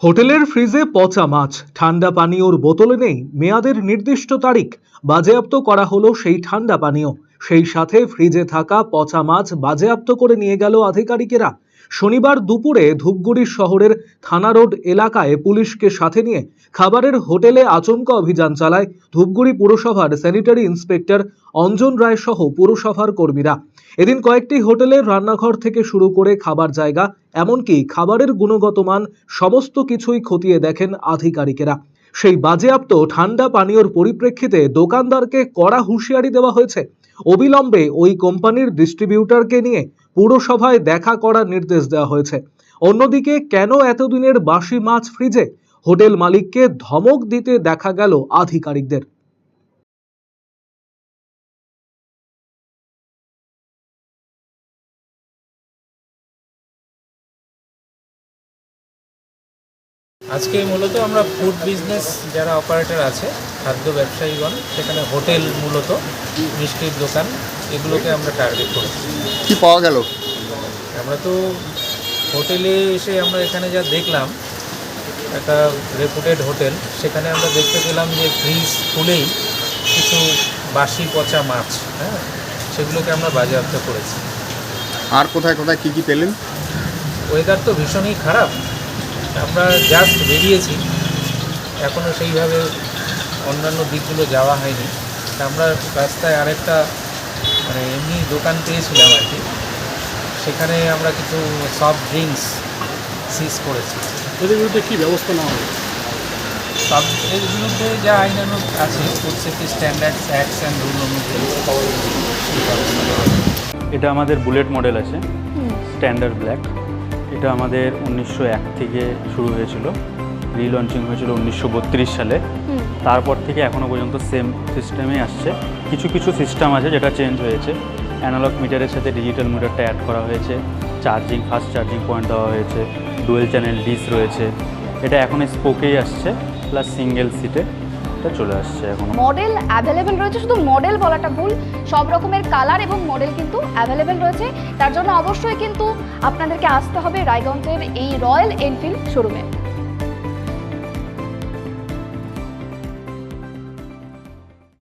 হোটেলের ফ্রিজে পচা মাছ, ঠান্ডা পানীয়র বোতলে নেই, মেয়াদের নির্দিষ্ট তারিখ। বাজেয়াপ্ত করা হলো সেই ঠান্ডা পানীয়। সেই সাথে ফ্রিজে থাকা পচা মাছ বাজেয়াপ্ত করে নিয়ে গেল আধিকারিকেরা। শনিবার দুপুরে ধূপগুড়ি শহরের থানা রোড এলাকায় পুলিশকে সাথে নিয়ে খাবারের হোটেলে আচমকা অভিযান চালায় ধূপগুড়ি পুরসভার স্যানিটারি ইন্সপেক্টর অঞ্জন রায় সহ পুরসভার কর্মীরা। এদিন কয়েকটি হোটেলের রান্নাঘর থেকে শুরু করে খাবার জায়গা, এমনকি খাবারের গুণগত মান সমস্ত কিছুই খতিয়ে দেখেন আধিকারিকেরা। সেই বাজেয়াপ্ত ঠান্ডা পানীয়র পরিপ্রেক্ষিতে দোকানদারকে কড়া হুঁশিয়ারি দেওয়া হয়েছে। অবিলম্বে ওই কোম্পানির ডিস্ট্রিবিউটারকে নিয়ে পুরসভায় দেখা করার নির্দেশ দেওয়া হয়েছে। অন্যদিকে, কেন এতদিনের বাসি মাছ ফ্রিজে? হোটেল মালিককে ধমক দিতে দেখা গেল আধিকারিকদের। আজকে মূলত আমরা ফুড বিজনেস যারা অপারেটর আছে, খাদ্য ব্যবসায়ীগণ, সেখানে হোটেল মূলত, মিষ্টির দোকান এগুলোকে আমরা টার্গেট করেছি। কি পাওয়া গেল? আমরা তো হোটেলে এসে আমরা এখানে যা দেখলাম একটা রেপুটেড হোটেল সেখানে আমরা দেখতে পেলাম যে ফ্রিজ খুলেই কিছু বাসি পচা মাছ হ্যাঁ সেগুলোকে আমরা বাজেয়াপ্ত করেছি। আর কোথায় কোথায় কি কি পেলেন? ওয়েদার তো ভীষণই খারাপ। আমরা জাস্ট বেরিয়েছি। এখনও সেইভাবে অন্যান্য দিকগুলো যাওয়া হয়নি। আমরা রাস্তায় আরেকটা মানে এমনি দোকান পেয়েছিলাম আর কি। সেখানে আমরা কিছু সফট ড্রিঙ্কস সিজ করেছি। এদের বিরুদ্ধে কী ব্যবস্থা নেওয়া হবে? সব এর বিরুদ্ধে যা আইনানুক আছে food safety standards acts and rule অনুযায়ী। এটা আমাদের বুলেট মডেল আছে স্ট্যান্ডার্ড ব্ল্যাক। এটা আমাদের উনিশশো এক থেকে শুরু হয়েছিল। রিলঞ্চিং হয়েছিল উনিশশো বত্রিশ সালে। তারপর থেকে এখনও পর্যন্ত সেম সিস্টেমে আসছে। কিছু কিছু সিস্টেম আছে যেটা চেঞ্জ হয়েছে। অ্যানালগ মিটারের সাথে ডিজিটাল মিটারটা অ্যাড করা হয়েছে। চার্জিং ফাস্ট চার্জিং পয়েন্ট দেওয়া হয়েছে। ডুয়েল চ্যানেল ডিস রয়েছে। এটা এখন স্পোকেই আসছে। প্লাস সিঙ্গেল সিটে এটা চলে আসছে এখনও মডেল অ্যাভেলেবেল রয়েছে শুধু মডেল বলাটা ভুল। সব রকমের কালার এবং মডেল কিন্তু অ্যাভেলেবেল রয়েছে। তার জন্য অবশ্যই কিন্তু আপনাদেরকে আসতে হবে রায়গঞ্জের এই রয়্যাল এনফিল্ড শোরুমে